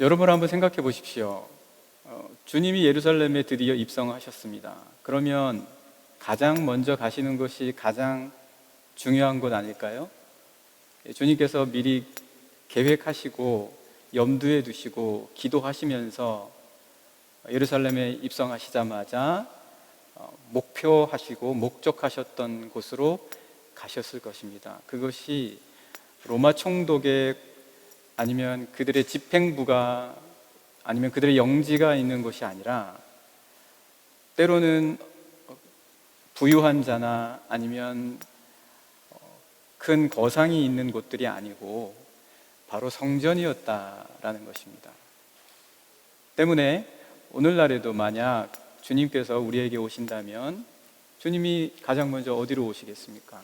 여러분 한번 생각해 보십시오. 어, 주님이 예루살렘에 드디어 입성하셨습니다. 그러면 가장 먼저 가시는 것이 가장 중요한 것 아닐까요? 예, 주님께서 미리 계획하시고 염두에 두시고 기도하시면서 예루살렘에 입성하시자마자 어, 목표하시고 목적하셨던 곳으로 가셨을 것입니다. 그것이 로마 총독의 아니면 그들의 집행부가 아니면 그들의 영지가 있는 곳이 아니라 때로는 부유한 자나 아니면 큰 거상이 있는 곳들이 아니고 바로 성전이었다라는 것입니다. 때문에 오늘날에도 만약 주님께서 우리에게 오신다면 주님이 가장 먼저 어디로 오시겠습니까?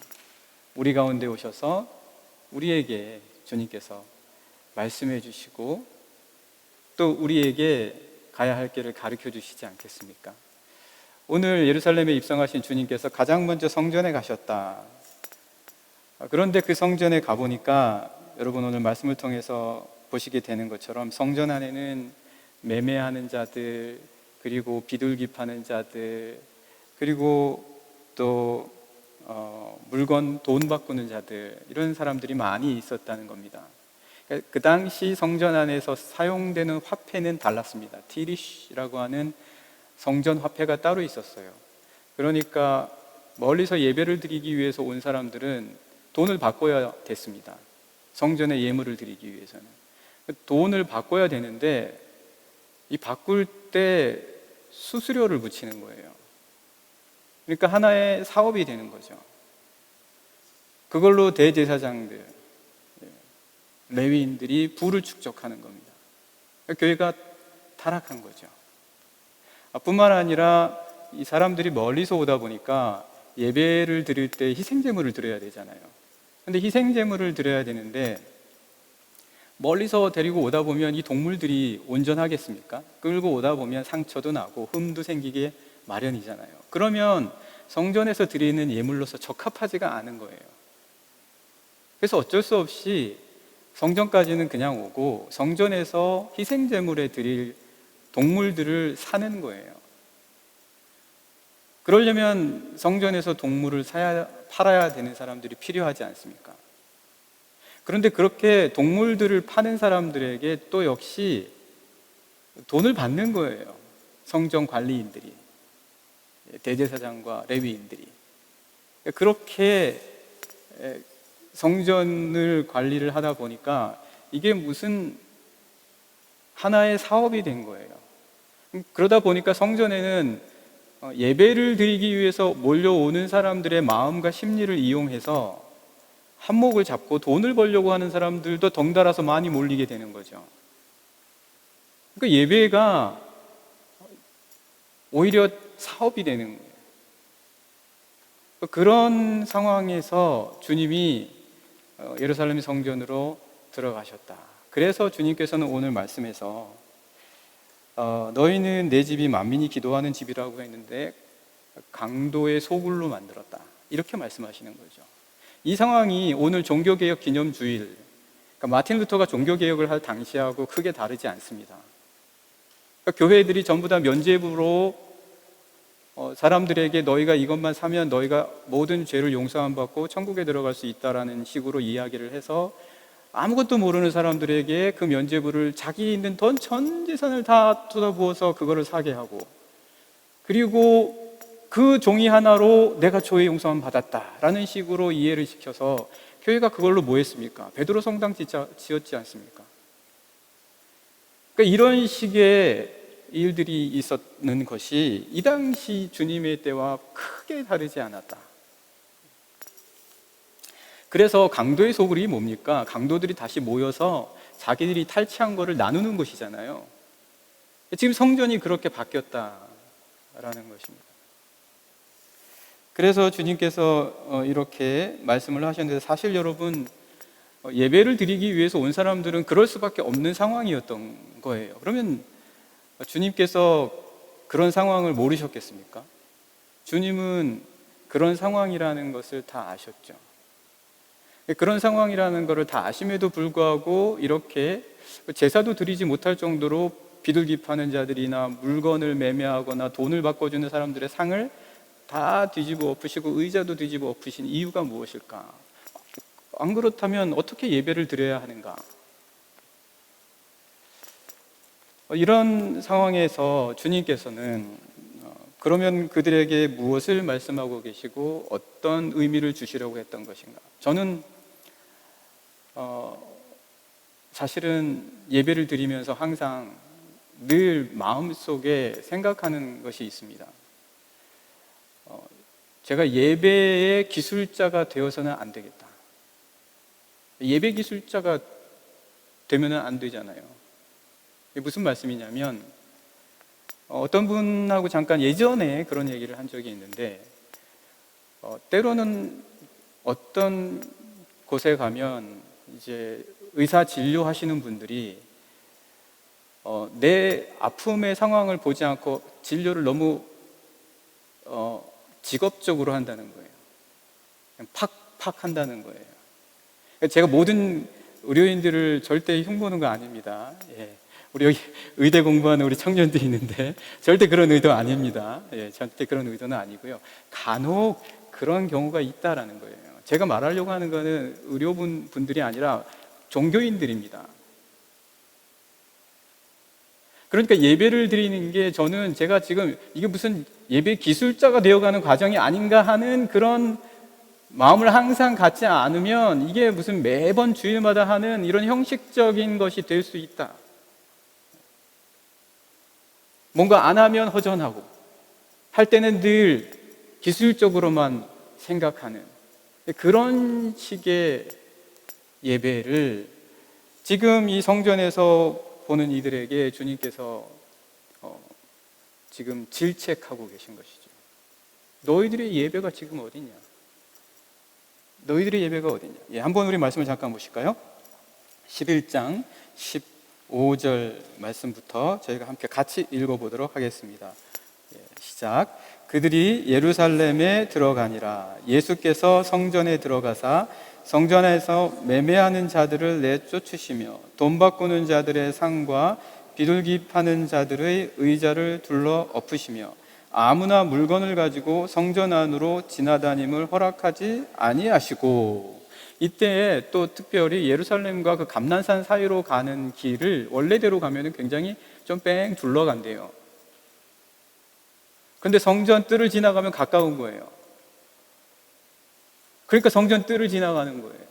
우리 가운데 오셔서 우리에게 주님께서 말씀해 주시고 또 우리에게 가야 할 길을 가르쳐 주시지 않겠습니까? 오늘 예루살렘에 입성하신 주님께서 가장 먼저 성전에 가셨다. 그런데 그 성전에 가보니까 여러분 오늘 말씀을 통해서 보시게 되는 것처럼 성전 안에는 매매하는 자들, 그리고 비둘기 파는 자들, 그리고 또 어, 물건 돈 바꾸는 자들 이런 사람들이 많이 있었다는 겁니다. 그 당시 성전 안에서 사용되는 화폐는 달랐습니다. 티리시라고 하는 성전 화폐가 따로 있었어요. 그러니까 멀리서 예배를 드리기 위해서 온 사람들은 돈을 바꿔야 됐습니다. 성전에 예물을 드리기 위해서는 돈을 바꿔야 되는데 이 바꿀 때 수수료를 붙이는 거예요. 그러니까 하나의 사업이 되는 거죠. 그걸로 대제사장들, 예, 레위인들이 부를 축적하는 겁니다. 교회가 타락한 거죠. 아, 뿐만 아니라 이 사람들이 멀리서 오다 보니까 예배를 드릴 때 희생제물을 드려야 되잖아요. 근데 희생제물을 드려야 되는데 멀리서 데리고 오다 보면 이 동물들이 온전하겠습니까? 끌고 오다 보면 상처도 나고 흠도 생기게 마련이잖아요. 그러면 성전에서 드리는 예물로서 적합하지가 않은 거예요. 그래서 어쩔 수 없이 성전까지는 그냥 오고 성전에서 희생 제물에 드릴 동물들을 사는 거예요. 그러려면 성전에서 동물을 사야, 팔아야 되는 사람들이 필요하지 않습니까? 그런데 그렇게 동물들을 파는 사람들에게 또 역시 돈을 받는 거예요. 성전 관리인들이. 대제사장과 레위인들이. 그렇게 성전을 관리를 하다 보니까 이게 무슨 하나의 사업이 된 거예요. 그러다 보니까 성전에는 예배를 드리기 위해서 몰려오는 사람들의 마음과 심리를 이용해서 한몫을 잡고 돈을 벌려고 하는 사람들도 덩달아서 많이 몰리게 되는 거죠. 그러니까 예배가 오히려 사업이 되는 거예요. 그런 상황에서 주님이 어, 예루살렘 성전으로 들어가셨다. 그래서 주님께서는 오늘 말씀에서 어, 너희는 내 집이 만민이 기도하는 집이라고 했는데 강도의 소굴로 만들었다. 이렇게 말씀하시는 거죠. 이 상황이 오늘 종교개혁 기념주일, 그러니까 마틴 루터가 종교개혁을 할 당시하고 크게 다르지 않습니다. 그러니까 교회들이 전부 다 면죄부로 어, 사람들에게 너희가 이것만 사면 너희가 모든 죄를 용서함 받고 천국에 들어갈 수 있다라는 식으로 이야기를 해서 아무것도 모르는 사람들에게 그 면죄부를 자기 있는 돈 전 재산을 다 쏟아부어서 그거를 사게 하고 그리고 그 종이 하나로 내가 죄의 용서함 받았다라는 식으로 이해를 시켜서 교회가 그걸로 뭐 했습니까? 베드로 성당 지었지 않습니까? 그러니까 이런 식의 일들이 있었는 것이 이 당시 주님의 때와 크게 다르지 않았다. 그래서 강도의 소굴이 뭡니까? 강도들이 다시 모여서 자기들이 탈취한 것을 나누는 것이잖아요. 지금 성전이 그렇게 바뀌었다라는 것입니다. 그래서 주님께서 어, 이렇게 말씀을 하셨는데 사실 여러분 어, 예배를 드리기 위해서 온 사람들은 그럴 수밖에 없는 상황이었던 거예요. 그러면 주님께서 그런 상황을 그런 상황이라는 것을 다 아심에도 불구하고 이렇게 제사도 드리지 못할 정도로 비둘기 파는 자들이나 물건을 매매하거나 돈을 바꿔주는 사람들의 상을 다 뒤집어 엎으시고 의자도 뒤집어 엎으신 이유가 무엇일까? 안 그렇다면 어떻게 예배를 드려야 하는가? 이런 상황에서 주님께서는 어, 그러면 그들에게 무엇을 말씀하고 계시고 어떤 의미를 주시려고 했던 것인가? 저는 어, 사실은 예배를 드리면서 항상 늘 마음속에 생각하는 것이 있습니다. 어, 제가 예배의 기술자가 되어서는 안 되겠다. 예배 기술자가 되면은 안 되잖아요. 무슨 말씀이냐면 어, 어떤 분하고 잠깐 예전에 그런 얘기를 한 적이 있는데 어, 때로는 어떤 곳에 가면 이제 의사 진료하시는 분들이 어, 내 아픔의 상황을 보지 않고 진료를 너무 어, 직업적으로 한다는 거예요. 팍팍 한다는 거예요. 그러니까 제가 모든 의료인들을 절대 흉보는 거 아닙니다. 예. 우리 여기 의대 공부하는 우리 청년들이 있는데 절대 그런 의도 아닙니다. 예, 절대 그런 의도는 아니고요. 간혹 그런 경우가 있다라는 거예요. 제가 말하려고 하는 거는 의료분 분들이 아니라 종교인들입니다. 그러니까 예배를 드리는 게 저는 제가 지금 이게 무슨 예배 기술자가 되어가는 과정이 아닌가 하는 그런 마음을 항상 갖지 않으면 이게 무슨 매번 주일마다 하는 이런 형식적인 것이 될 수 있다. 뭔가 안 하면 허전하고 할 때는 늘 기술적으로만 생각하는 그런 식의 예배를 지금 이 성전에서 보는 이들에게 주님께서 어, 지금 질책하고 계신 것이죠. 너희들의 예배가 지금 어디냐? 너희들의 예배가 어디냐? 예, 한번 우리 말씀을 잠깐 보실까요? 11장 15절 말씀부터 저희가 함께 같이 읽어보도록 하겠습니다. 예, 시작. 그들이 예루살렘에 들어가니라. 예수께서 성전에 들어가사 성전에서 매매하는 자들을 내쫓으시며 돈 바꾸는 자들의 상과 비둘기 파는 자들의 의자를 둘러 엎으시며 아무나 물건을 가지고 성전 안으로 지나다님을 허락하지 아니하시고 이때 또 특별히 예루살렘과 그 감난산 사이로 가는 길을 원래대로 가면은 굉장히 좀 뺑 둘러간대요. 근데 성전 뜰을 지나가면 가까운 거예요. 그러니까 성전 뜰을 지나가는 거예요.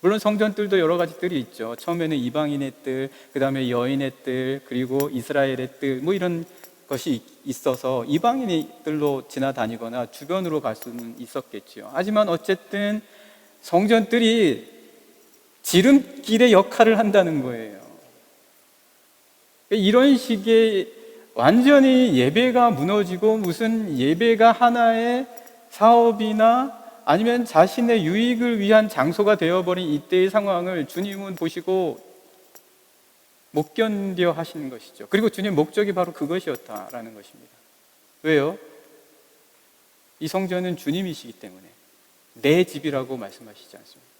물론 성전 뜰도 여러 가지 뜰이 있죠. 처음에는 이방인의 뜰, 그 다음에 여인의 뜰, 그리고 이스라엘의 뜰, 뭐 이런 것이 있어서 이방인의 뜰로 지나다니거나 주변으로 갈 수는 있었겠지요. 하지만 어쨌든 성전 뜰이 지름길의 역할을 한다는 거예요. 이런 식의 완전히 예배가 무너지고 무슨 예배가 하나의 사업이나 아니면 자신의 유익을 위한 장소가 되어버린 이때의 상황을 주님은 보시고 못 견뎌 하시는 것이죠. 그리고 주님 목적이 바로 그것이었다라는 것입니다. 왜요? 이 성전은 주님이시기 때문에 내 집이라고 말씀하시지 않습니다.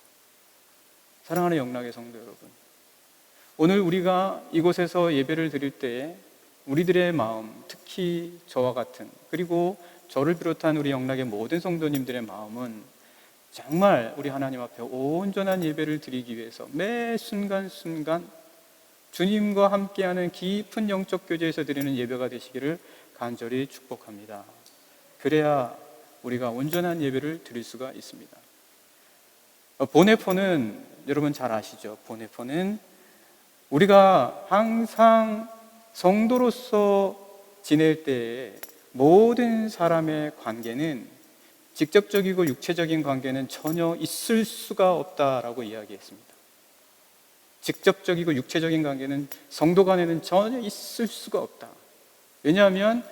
사랑하는 영락의 성도 여러분. 오늘 우리가 이곳에서 예배를 드릴 때 우리들의 마음, 특히 저와 같은 그리고 저를 비롯한 우리 영락의 모든 성도님들의 마음은 정말 우리 하나님 앞에 온전한 예배를 드리기 위해서 매 순간순간 주님과 함께하는 깊은 영적 교제에서 드리는 예배가 되시기를 간절히 축복합니다. 그래야 우리가 온전한 예배를 드릴 수가 있습니다. 보네포는 여러분 잘 아시죠? 보네포는 우리가 항상 성도로서 지낼 때에 모든 사람의 관계는 직접적이고 육체적인 관계는 전혀 있을 수가 없다라고 이야기했습니다. 직접적이고 육체적인 관계는 성도 간에는 전혀 있을 수가 없다. 왜냐하면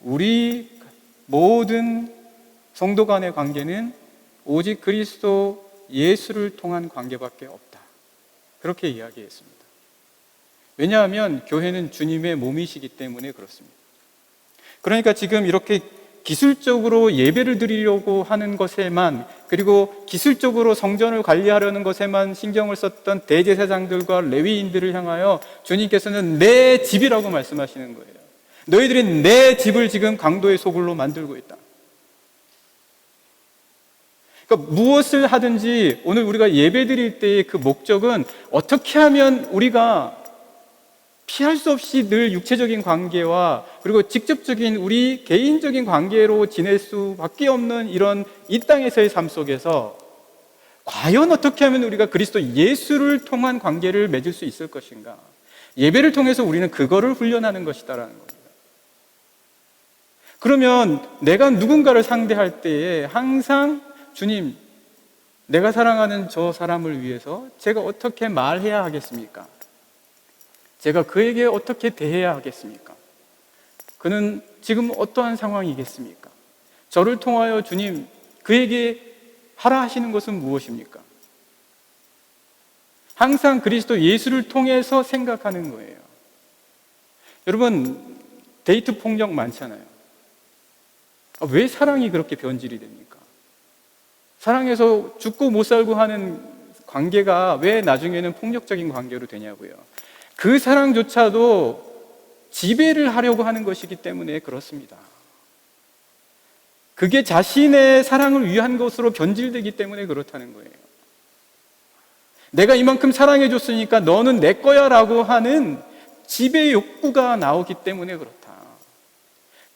우리 모든 성도 간의 관계는 오직 그리스도 예수를 통한 관계밖에 없다. 그렇게 이야기했습니다. 왜냐하면 교회는 주님의 몸이시기 때문에 그렇습니다. 그러니까 지금 이렇게 기술적으로 예배를 드리려고 하는 것에만 그리고 기술적으로 성전을 관리하려는 것에만 신경을 썼던 대제사장들과 레위인들을 향하여 주님께서는 내 집이라고 말씀하시는 거예요. 너희들이 내 집을 지금 강도의 소굴로 만들고 있다. 그러니까 무엇을 하든지 오늘 우리가 예배 드릴 때의 그 목적은 어떻게 하면 우리가 피할 수 없이 늘 육체적인 관계와 그리고 직접적인 우리 개인적인 관계로 지낼 수밖에 없는 이런 이 땅에서의 삶 속에서 과연 어떻게 하면 우리가 그리스도 예수를 통한 관계를 맺을 수 있을 것인가? 예배를 통해서 우리는 그거를 훈련하는 것이다라는 겁니다. 그러면 내가 누군가를 상대할 때에 항상 주님, 내가 사랑하는 저 사람을 위해서 제가 어떻게 말해야 하겠습니까? 제가 그에게 어떻게 대해야 하겠습니까? 그는 지금 어떠한 상황이겠습니까? 저를 통하여 주님, 그에게 하라 하시는 것은 무엇입니까? 항상 그리스도 예수를 통해서 생각하는 거예요. 여러분, 데이트 폭력 많잖아요. 아, 왜 사랑이 그렇게 변질이 됩니까? 사랑해서 죽고 못 살고 하는 관계가 왜 나중에는 폭력적인 관계로 되냐고요. 그 사랑조차도 지배를 하려고 하는 것이기 때문에 그렇습니다. 그게 자신의 사랑을 위한 것으로 변질되기 때문에 그렇다는 거예요. 내가 이만큼 사랑해줬으니까 너는 내 거야 라고 하는 지배 욕구가 나오기 때문에 그렇다.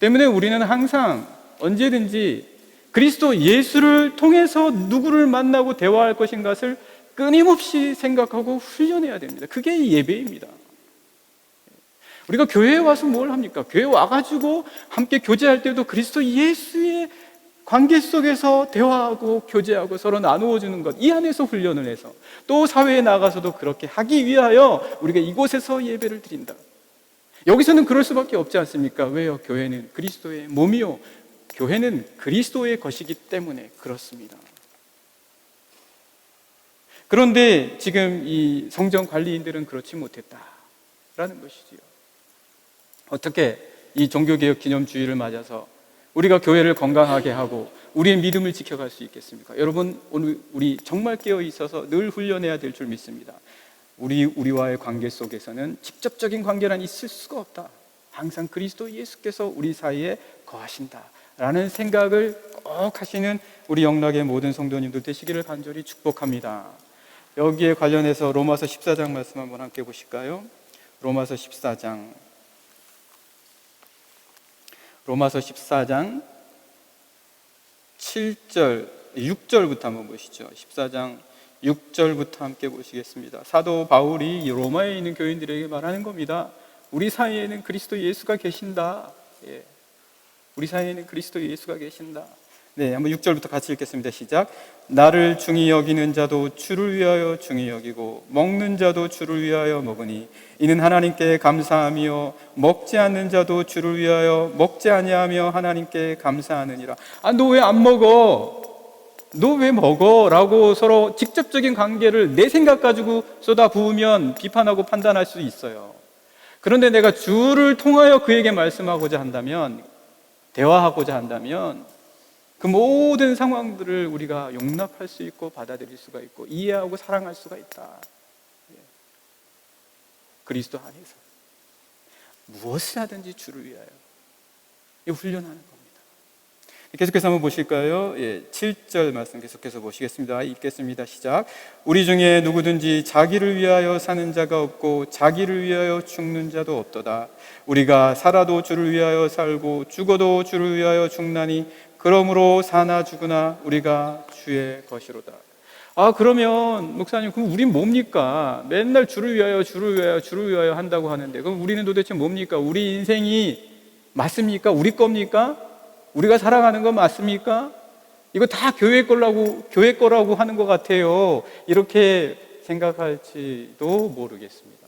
때문에 우리는 항상 언제든지 그리스도 예수를 통해서 누구를 만나고 대화할 것인가를 끊임없이 생각하고 훈련해야 됩니다. 그게 예배입니다. 우리가 교회에 와서 뭘 합니까? 교회 와가지고 함께 교제할 때도 그리스도 예수의 관계 속에서 대화하고 교제하고 서로 나누어 주는 것, 이 안에서 훈련을 해서 또 사회에 나가서도 그렇게 하기 위하여 우리가 이곳에서 예배를 드린다. 여기서는 그럴 수밖에 없지 않습니까? 왜요? 교회는 그리스도의 몸이요. 교회는 그리스도의 것이기 때문에 그렇습니다. 그런데 지금 이 성전 관리인들은 그렇지 못했다라는 것이지요. 어떻게 이 종교개혁 기념주의를 맞아서 우리가 교회를 건강하게 하고 우리의 믿음을 지켜갈 수 있겠습니까? 여러분 오늘 우리 정말 깨어 있어서 늘 훈련해야 될 줄 믿습니다. 우리 우리와의 관계 속에서는 직접적인 관계란 있을 수가 없다. 항상 그리스도 예수께서 우리 사이에 거하신다 라는 생각을 꼭 하시는 우리 영락의 모든 성도님들 되시기를 간절히 축복합니다. 여기에 관련해서 로마서 14장 말씀 한번 함께 보실까요? 로마서 14장 로마서 14장 7절, 6절부터 한번 보시죠. 14장 6절부터 함께 보시겠습니다. 사도 바울이 로마에 있는 교인들에게 말하는 겁니다. 우리 사이에는 그리스도 예수가 계신다. 예. 우리 사이에는 그리스도 예수가 계신다. 네, 한번 6절부터 같이 읽겠습니다. 시작. 나를 중히 여기는 자도 주를 위하여 중히 여기고 먹는 자도 주를 위하여 먹으니 이는 하나님께 감사하며 먹지 않는 자도 주를 위하여 먹지 아니하며 하나님께 감사하느니라. 아, 너 왜 안 먹어? 너 왜 먹어? 라고 서로 직접적인 관계를 내 생각 가지고 쏟아 부으면 비판하고 판단할 수 있어요. 그런데 내가 주를 통하여 그에게 말씀하고자 한다면, 대화하고자 한다면, 그 모든 상황들을 우리가 용납할 수 있고 받아들일 수가 있고 이해하고 사랑할 수가 있다. 예. 그리스도 안에서 무엇을 하든지 주를 위하여 이 훈련하는 겁니다. 계속해서 한번 보실까요? 예, 7절 말씀 계속해서 보시겠습니다. 읽겠습니다. 시작. 우리 중에 누구든지 자기를 위하여 사는 자가 없고 자기를 위하여 죽는 자도 없도다. 우리가 살아도 주를 위하여 살고 죽어도 주를 위하여 죽나니 그러므로 사나 죽으나 우리가 주의 것이로다. 아, 그러면, 목사님, 그럼 우린 뭡니까? 맨날 주를 위하여, 주를 위하여, 주를 위하여 한다고 하는데, 그럼 우리는 도대체 뭡니까? 우리 인생이 맞습니까? 우리 겁니까? 우리가 살아가는 건 맞습니까? 이거 다 교회 거라고, 교회 거라고 하는 것 같아요. 이렇게 생각할지도 모르겠습니다.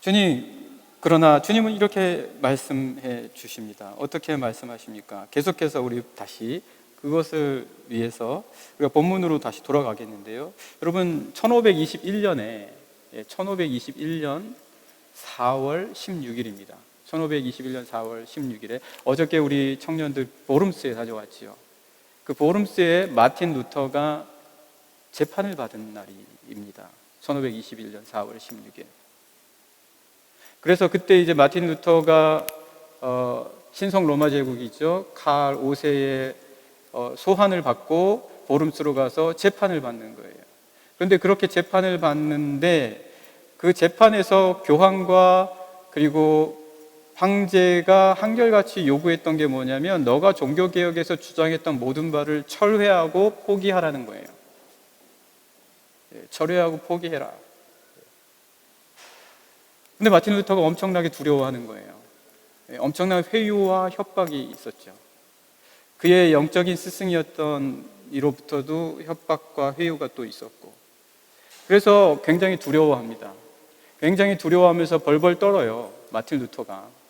주님, 그러나 주님은 이렇게 말씀해 주십니다. 어떻게 말씀하십니까? 계속해서 우리 다시 그것을 위해서 우리가 본문으로 다시 돌아가겠는데요. 여러분 1521년에 1521년 4월 16일입니다. 1521년 4월 16일에 어저께 우리 청년들 보름스에 다녀왔지요. 그 보름스에 마틴 루터가 재판을 받은 날입니다. 1521년 4월 16일. 그래서 그때 이제 마틴 루터가 어, 신성 로마 제국이죠. 칼 5세의 어, 소환을 받고 보름스로 가서 재판을 받는 거예요. 그런데 그렇게 재판을 받는데 그 재판에서 교황과 그리고 황제가 한결같이 요구했던 게 뭐냐면 너가 종교 개혁에서 주장했던 모든 바를 철회하고 포기하라는 거예요. 예, 철회하고 포기해라. 근데 마틴 루터가 엄청나게 두려워하는 거예요. 예, 엄청난 회유와 협박이 있었죠. 그의 영적인 스승이었던 이로부터도 협박과 회유가 또 있었고. 그래서 굉장히 두려워합니다. 굉장히 두려워하면서 벌벌 떨어요. 마틴 루터가.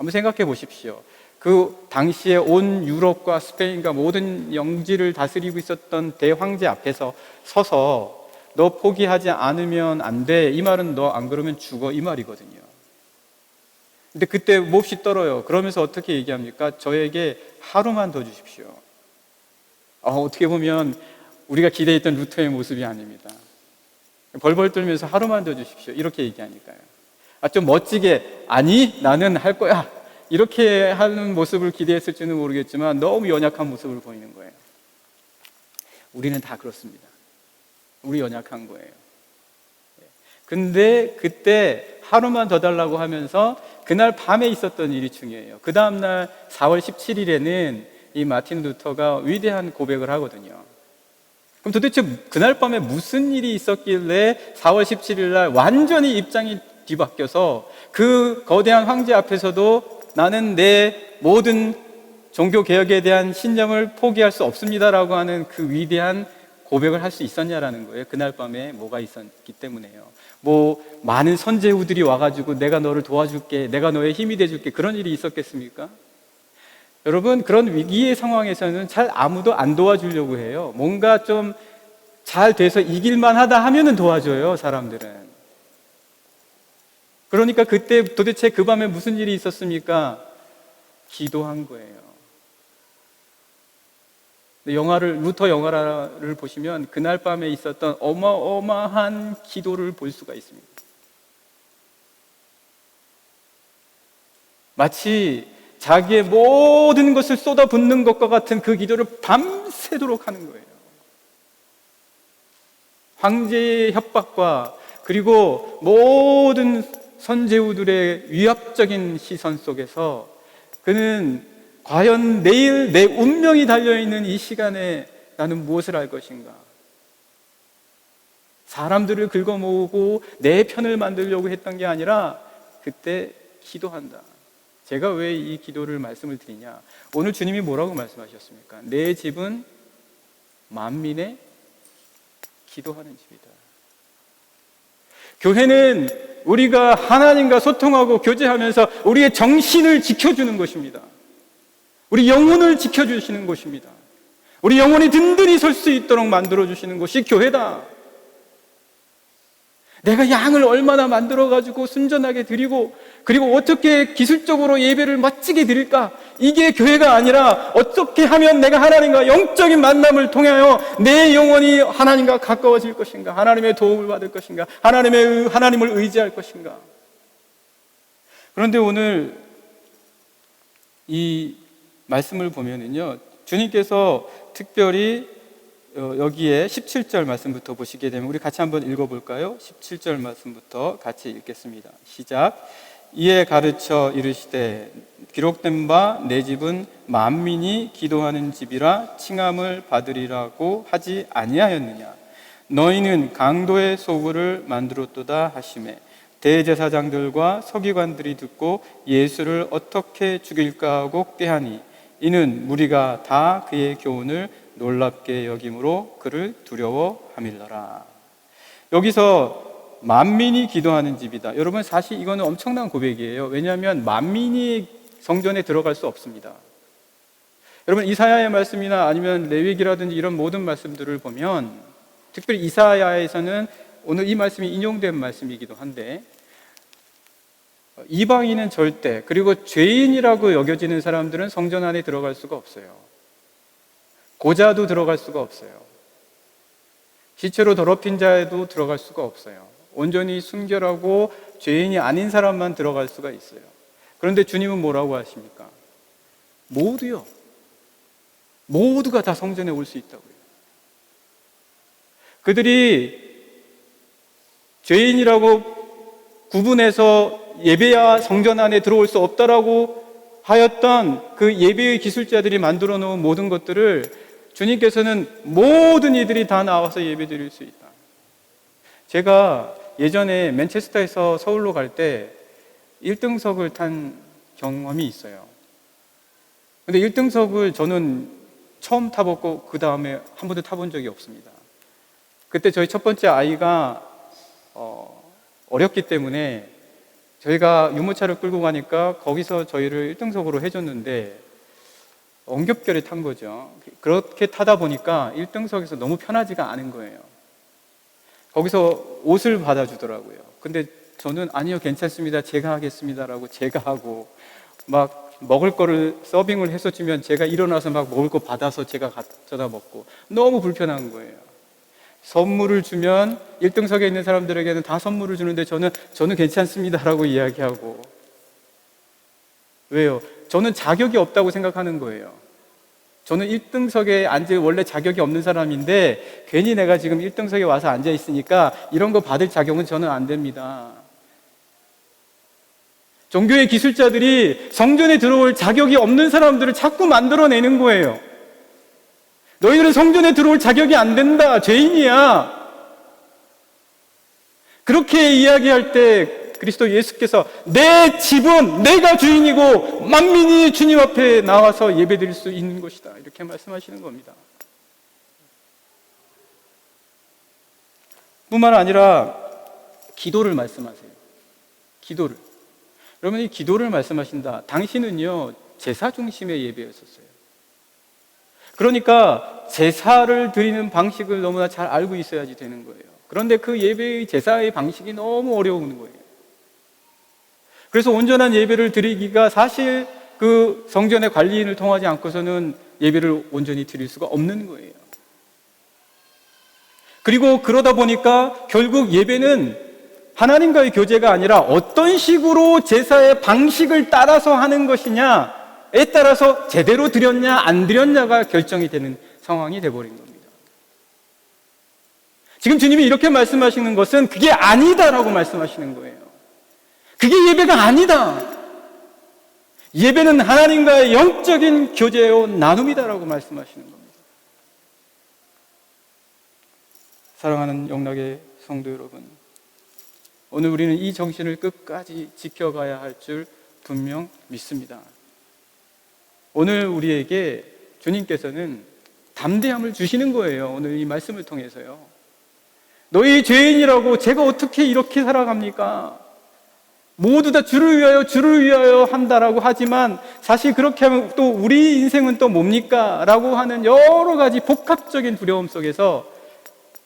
한번 생각해 보십시오. 그 당시에 온 유럽과 스페인과 모든 영지를 다스리고 있었던 대황제 앞에서 서서 너 포기하지 않으면 안 돼. 이 말은 너 안 그러면 죽어. 이 말이거든요. 근데 그때 몹시 떨어요. 그러면서 어떻게 얘기합니까? 저에게 하루만 더 주십시오. 어, 어떻게 보면 우리가 기대했던 루터의 모습이 아닙니다. 벌벌 떨면서 하루만 더 주십시오. 이렇게 얘기하니까요. 아, 좀 멋지게, 아니, 나는 할 거야. 이렇게 하는 모습을 기대했을지는 모르겠지만 너무 연약한 모습을 보이는 거예요. 우리는 다 그렇습니다. 우리 연약한 거예요. 근데 그때 하루만 더 달라고 하면서 그날 밤에 있었던 일이 중요해요. 그 다음날 4월 17일에는 이 마틴 루터가 위대한 고백을 하거든요. 그럼 도대체 그날 밤에 무슨 일이 있었길래 4월 17일 날 완전히 입장이 뒤바뀌어서 그 거대한 황제 앞에서도 나는 내 모든 종교 개혁에 대한 신념을 포기할 수 없습니다라고 하는 그 위대한 고백을 할 수 있었냐라는 거예요. 그날 밤에 뭐가 있었기 때문에요. 뭐 많은 선제우들이 와가지고 내가 너를 도와줄게, 내가 너의 힘이 돼줄게 그런 일이 있었겠습니까? 여러분 그런 위기의 상황에서는 잘 아무도 안 도와주려고 해요. 뭔가 좀 잘 돼서 이길만 하다 하면은 도와줘요 사람들은. 그러니까 그때 도대체 그 밤에 무슨 일이 있었습니까? 기도한 거예요. 영화를 루터 영화를 보시면 그날 밤에 있었던 어마어마한 기도를 볼 수가 있습니다. 마치 자기의 모든 것을 쏟아붓는 것과 같은 그 기도를 밤새도록 하는 거예요. 황제의 협박과 그리고 모든 선제우들의 위압적인 시선 속에서 그는 과연 내일 내 운명이 달려있는 이 시간에 나는 무엇을 할 것인가? 사람들을 긁어 모으고 내 편을 만들려고 했던 게 아니라 그때 기도한다. 제가 왜 이 기도를 말씀을 드리냐? 오늘 주님이 뭐라고 말씀하셨습니까? 내 집은 만민의 기도하는 집이다. 교회는 우리가 하나님과 소통하고 교제하면서 우리의 정신을 지켜주는 것입니다. 우리 영혼을 지켜주시는 곳입니다. 우리 영혼이 든든히 설 수 있도록 만들어주시는 곳이 교회다. 내가 양을 얼마나 만들어가지고 순전하게 드리고, 그리고 어떻게 기술적으로 예배를 멋지게 드릴까? 이게 교회가 아니라 어떻게 하면 내가 하나님과 영적인 만남을 통하여 내 영혼이 하나님과 가까워질 것인가? 하나님의 도움을 받을 것인가? 하나님의, 하나님을 의지할 것인가? 그런데 오늘 이 말씀을 보면은요, 주님께서 특별히 어, 여기에 17절 말씀부터 보시게 되면 우리 같이 한번 읽어볼까요? 17절 말씀부터 같이 읽겠습니다. 시작. 이에 가르쳐 이르시되 기록된 바 내 집은 만민이 기도하는 집이라 칭함을 받으리라고 하지 아니하였느냐? 너희는 강도의 소굴을 만들었도다 하심에 대제사장들과 서기관들이 듣고 예수를 어떻게 죽일까 하고 꾀하니 이는 무리가 다 그의 교훈을 놀랍게 여김으로 그를 두려워함일러라. 여기서 만민이 기도하는 집이다. 여러분 사실 이거는 엄청난 고백이에요. 왜냐하면 만민이 성전에 들어갈 수 없습니다. 여러분 이사야의 말씀이나 아니면 레위기라든지 이런 모든 말씀들을 보면 특별히 이사야에서는 오늘 이 말씀이 인용된 말씀이기도 한데 이방인은 절대 그리고 죄인이라고 여겨지는 사람들은 성전 안에 들어갈 수가 없어요. 고자도 들어갈 수가 없어요. 시체로 더럽힌 자에도 들어갈 수가 없어요. 온전히 순결하고 죄인이 아닌 사람만 들어갈 수가 있어요. 그런데 주님은 뭐라고 하십니까? 모두요. 모두가 다 성전에 올 수 있다고요. 그들이 죄인이라고 구분해서 예배야 성전 안에 들어올 수 없다라고 하였던 그 예배의 기술자들이 만들어 놓은 모든 것들을 주님께서는 모든 이들이 다 나와서 예배 드릴 수 있다. 제가 예전에 맨체스터에서 서울로 갈 때 1등석을 탄 경험이 있어요. 근데 1등석을 저는 처음 타봤고 그 다음에 한 번도 타본 적이 없습니다. 그때 저희 첫 번째 아이가 어, 어렸기 때문에 저희가 유모차를 끌고 가니까 거기서 저희를 1등석으로 해줬는데 엉겹결에 탄 거죠. 그렇게 타다 보니까 1등석에서 너무 편하지가 않은 거예요. 거기서 옷을 받아주더라고요. 근데 저는 아니요, 괜찮습니다. 제가 하겠습니다라고 제가 하고 막 먹을 거를 서빙을 해서 주면 제가 일어나서 막 먹을 거 받아서 제가 가져다 먹고 너무 불편한 거예요. 선물을 주면 1등석에 있는 사람들에게는 다 선물을 주는데 저는 저는 괜찮습니다라고 이야기하고 왜요? 저는 자격이 없다고 생각하는 거예요. 저는 1등석에 앉을 원래 자격이 없는 사람인데 괜히 내가 지금 1등석에 와서 앉아 있으니까 이런 거 받을 자격은 저는 안 됩니다. 종교의 기술자들이 성전에 들어올 자격이 없는 사람들을 자꾸 만들어내는 거예요. 너희들은 성전에 들어올 자격이 안 된다. 죄인이야. 그렇게 이야기할 때 그리스도 예수께서 내 집은 내가 주인이고 만민이 주님 앞에 나와서 예배드릴 수 있는 것이다. 이렇게 말씀하시는 겁니다. 뿐만 아니라 기도를 말씀하세요. 기도를. 여러분 이 기도를 말씀하신다. 당신은요 제사 중심의 예배였었어요. 그러니까 제사를 드리는 방식을 너무나 잘 알고 있어야지 되는 거예요. 그런데 그 예배의 제사의 방식이 너무 어려운 거예요. 그래서 온전한 예배를 드리기가 사실 그 성전의 관리인을 통하지 않고서는 예배를 온전히 드릴 수가 없는 거예요. 그리고 그러다 보니까 결국 예배는 하나님과의 교제가 아니라 어떤 식으로 제사의 방식을 따라서 하는 것이냐에 따라서 제대로 드렸냐 안 드렸냐가 결정이 되는 상황이 돼버린 겁니다. 지금 주님이 이렇게 말씀하시는 것은 그게 아니다라고 말씀하시는 거예요. 그게 예배가 아니다. 예배는 하나님과의 영적인 교제요 나눔이다라고 말씀하시는 겁니다. 사랑하는 영락의 성도 여러분, 오늘 우리는 이 정신을 끝까지 지켜가야 할 줄 분명 믿습니다. 오늘 우리에게 주님께서는 담대함을 주시는 거예요. 오늘 이 말씀을 통해서요. 너희 죄인이라고 제가 어떻게 이렇게 살아갑니까? 모두 다 주를 위하여 주를 위하여 한다라고 하지만 사실 그렇게 하면 또 우리 인생은 또 뭡니까? 라고 하는 여러 가지 복합적인 두려움 속에서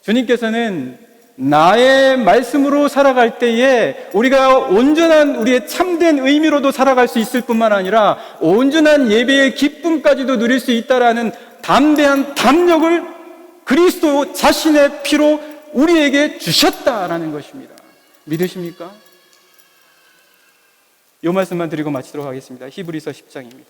주님께서는 나의 말씀으로 살아갈 때에 우리가 온전한 우리의 참된 의미로도 살아갈 수 있을 뿐만 아니라 온전한 예배의 기쁨까지도 누릴 수 있다라는 담대한 담력을 그리스도 자신의 피로 우리에게 주셨다라는 것입니다. 믿으십니까? 이 말씀만 드리고 마치도록 하겠습니다. 히브리서 10장입니다.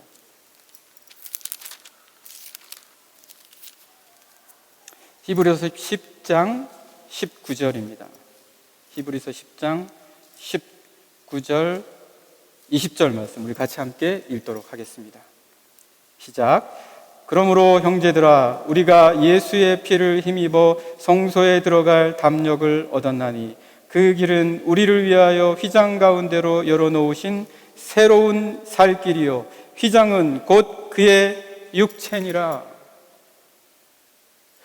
히브리서 10장 19절입니다. 히브리서 10장 19절 20절 말씀 우리 같이 함께 읽도록 하겠습니다. 시작. 그러므로 형제들아 우리가 예수의 피를 힘입어 성소에 들어갈 담력을 얻었나니 그 길은 우리를 위하여 휘장 가운데로 열어놓으신 새로운 살 길이요 휘장은 곧 그의 육체니라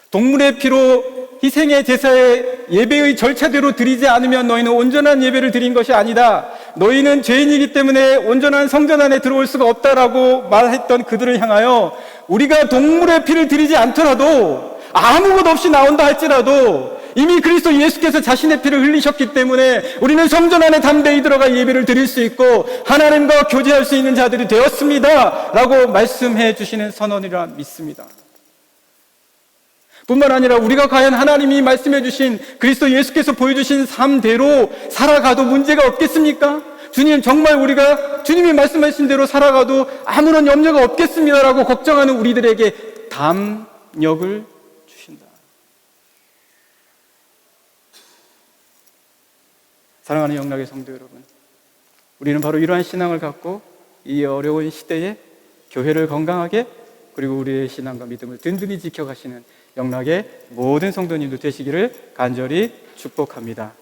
동물의 피로 희생의 제사의 예배의 절차대로 드리지 않으면 너희는 온전한 예배를 드린 것이 아니다. 너희는 죄인이기 때문에 온전한 성전 안에 들어올 수가 없다라고 말했던 그들을 향하여 우리가 동물의 피를 드리지 않더라도 아무것 없이 나온다 할지라도 이미 그리스도 예수께서 자신의 피를 흘리셨기 때문에 우리는 성전 안에 담대히 들어가 예배를 드릴 수 있고 하나님과 교제할 수 있는 자들이 되었습니다. 라고 말씀해 주시는 선언이라 믿습니다. 뿐만 아니라 우리가 과연 하나님이 말씀해 주신 그리스도 예수께서 보여주신 삶대로 살아가도 문제가 없겠습니까? 주님 정말 우리가 주님이 말씀하신 대로 살아가도 아무런 염려가 없겠습니다라고 걱정하는 우리들에게 담력을 주신다. 사랑하는 영락의 성도 여러분, 우리는 바로 이러한 신앙을 갖고 이 어려운 시대에 교회를 건강하게 그리고 우리의 신앙과 믿음을 든든히 지켜가시는 영락의 모든 성도님들 되시기를 간절히 축복합니다.